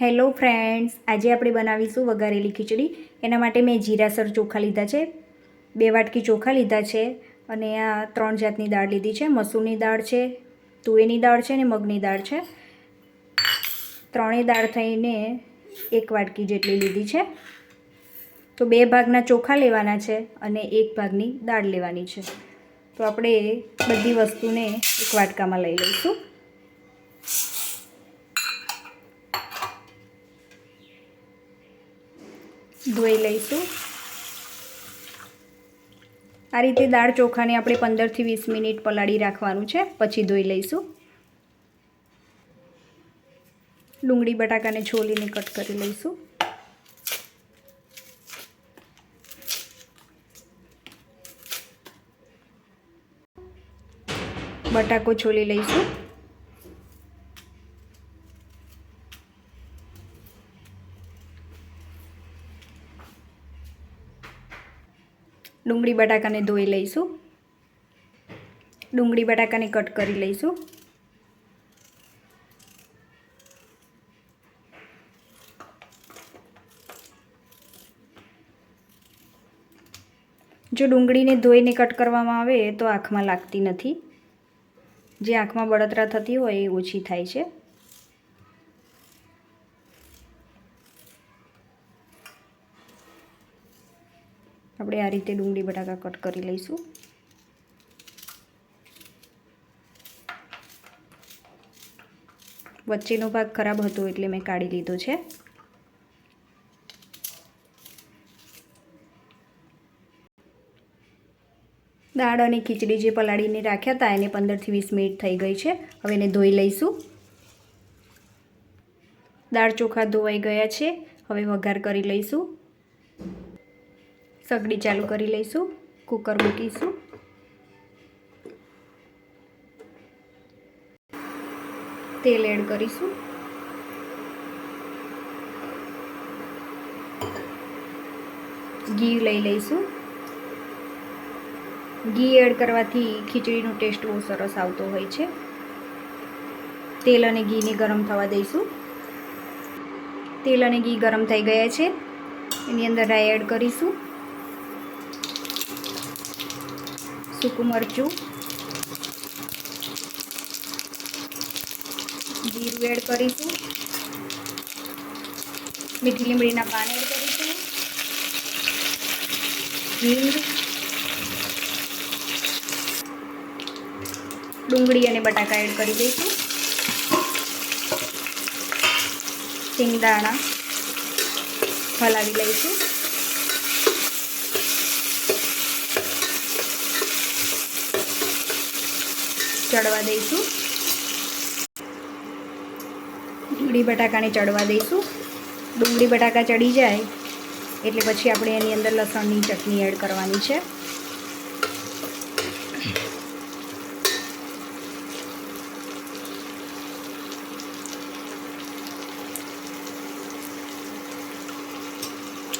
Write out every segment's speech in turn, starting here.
Hello friends, આજે આપણે બનાવીશું વઘારેલી ખીચડી. એના માટે મેં જીરાસર ચોખા લીધા છે, બે વાટકી ચોખા લીધા છે અને આ ત્રણ જાતની દાળ લીધી છે. મસૂરની દાળ છે તુવેની દાળ છે અને મગની દાળ છે. ત્રણેય દાળ થઈને એક વાટકી જેટલી લીધી છે. તો બે ભાગના ચોખા લેવાના છે અને એક ભાગની દાળ લેવાની છે. તો આપણે બધી વસ્તુને એક વાટકામાં લઈ લઈશું. ધોઈ લઈશું. આ રીતે દાળ ચોખાને આપણે પંદરથી વીસ મિનિટ પલાળી રાખવાનું છે, પછી ધોઈ લઈશું. ડુંગળી, બટાકાને છોલીને કટ કરી લઈશું. બટાકો છોલી લઈશું. ડુંગળી બટાકાને ધોઈ લઈશું. ડુંગળી બટાકાને કટ કરી લઈશું. જો ડુંગળીને ધોઈને કટ કરવામાં આવે તો આંખમાં લાગતી નથી. જે આંખમાં બળતરા થતી હોય એ ઓછી થાય છે. આપણે આ રીતે ડુંગળી, બટાકા કટ કરી લઈશું. વચ્ચેનો ભાગ ખરાબ હતો એટલે મેં કાઢી લીધો છે. દાળ અને ખીચડી જે પલાળીને રાખ્યા હતા, એને પંદરથી વીસ મિનિટ થઈ ગઈ છે. હવે એને ધોઈ લઈશું. દાળ ચોખા ધોવાઈ ગયા છે. હવે વઘાર કરી લઈશું. સગડી ચાલુ કરી લઈશું, કુકર મૂકીશું. તેલ એડ કરીશું. ઘી લઈ લઈશું. ઘી એડ કરવાથી ખીચડીનો ટેસ્ટ બહુ સરસ આવતો હોય છે. તેલ અને ઘીને ગરમ થવા દઈશું. તેલ અને ઘી ગરમ થઈ ગયા છે. એની અંદર રાઈ એડ કરીશું. સૂકું મરચું. જીરું એડ કરીશું. મીઠી લીમડીના પાન એડ કરીશું. હિંગ. ડુંગળી અને બટાકા એડ કરી દઈશું. સિંગદાણા હલાવી લઈશું. ચડવા દઈશું. ડુંગળી બટાકાને ચડવા દઈશું. ડુંગળી બટાકા ચડી જાય, એટલે પછી આપણે એની અંદર લસણની ચટણી એડ કરવાની છે.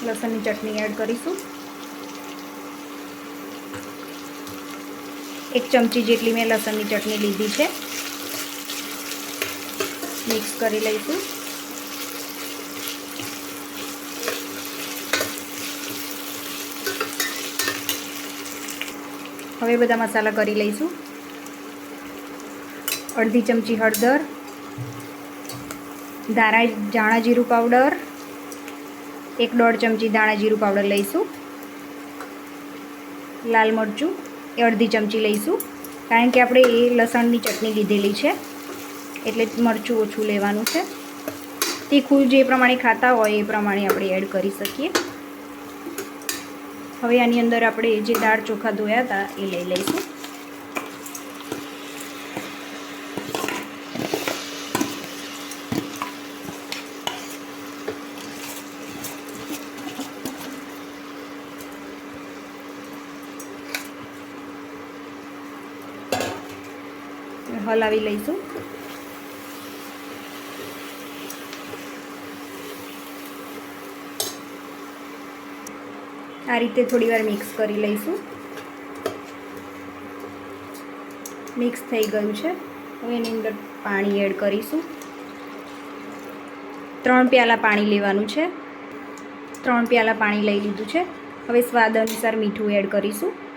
લસણની ચટણી એડ કરીશું. એક ચમચી જેટલી મેં લસણની ચટણી લીધી છે. મિક્સ કરી લઈશું. હવે બધા મસાલા કરી લઈશું. અડધી ચમચી હળદર, ધાણા ધાણા જીરું પાવડર, એક દોઢ ચમચી દાણા જીરું પાવડર લઈશું. લાલ મરચું એ અડધી ચમચી લઈશું. કારણ કે આપણે એ લસણની ચટણી લીધેલી છે. એટલે મરચું ઓછું લેવાનું છે. તીખું જે પ્રમાણે ખાતા હોય એ પ્રમાણે આપણે એડ કરી શકીએ. હવે આની અંદર આપણે જે દાળ ચોખા ધોયા હતા એ લઈ લઈશું. હલાવી લઈશું. આ રીતે થોડી વાર મિક્સ કરી લઈશું. મિક્સ થઈ ગયું છે. હવે એની અંદર પાણી એડ કરીશું. ત્રણ પ્યાલા પાણી લેવાનું છે. ત્રણ પ્યાલા પાણી લઈ લીધું છે. હવે સ્વાદ અનુસાર મીઠું એડ કરીશું.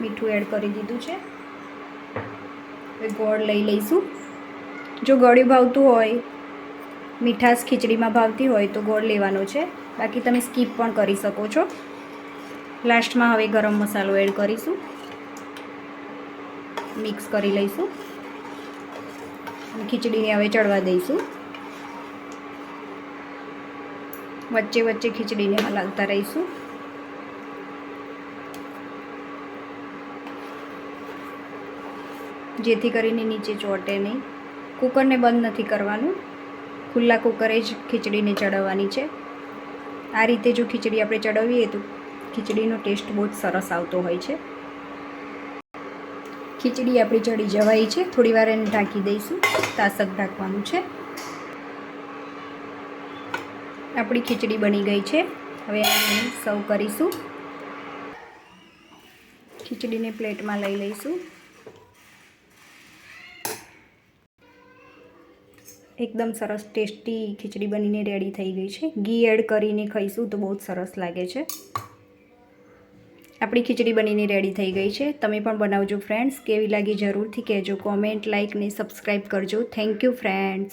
મીઠું એડ કરી દીધું છે. હવે ગોળ લઈ લઈશું. જો ગળ્યું ભાવતું હોય, મીઠાશ ખીચડીમાં ભાવતી હોય તો ગોળ લેવાનો છે. બાકી તમે સ્કીપ પણ કરી શકો છો. લાસ્ટમાં હવે ગરમ મસાલો એડ કરીશું. મિક્સ કરી લઈશું. ખીચડીને હવે ચડવા દઈશું. વચ્ચે વચ્ચે ખીચડીને હલાવતા રહીશું. જેથી કરીને નીચે ચોટે નહીં. કુકરને બંધ નથી કરવાનું. ખુલ્લા કુકરે જ ખીચડીને ચડાવવાની છે. આ રીતે જો ખીચડી આપણે ચડાવીએ તો ખીચડીનો ટેસ્ટ બહુ જ સરસ આવતો હોય છે. ખીચડી આપણી ચડી જવાઈ છે. થોડી વાર એને ઢાંકી દઈશું. તાસક ઢાંકવાનું છે. આપણી ખીચડી બની ગઈ છે. હવે એને સર્વ કરીશું. ખીચડીને પ્લેટમાં લઈ લઈશું. એકદમ સરસ ટેસ્ટી ખીચડી બનીને રેડી થઈ ગઈ છે. ઘી એડ કરીને ખાઈશું તો બહુ જ સરસ લાગે છે. આપણી ખીચડી બનીને રેડી થઈ ગઈ છે. તમે પણ બનાવજો ફ્રેન્ડ્સ કેવી લાગી જરૂરથી કહેજો. કોમેન્ટ લાઇક ને સબસ્ક્રાઈબ કરજો. Thank you friends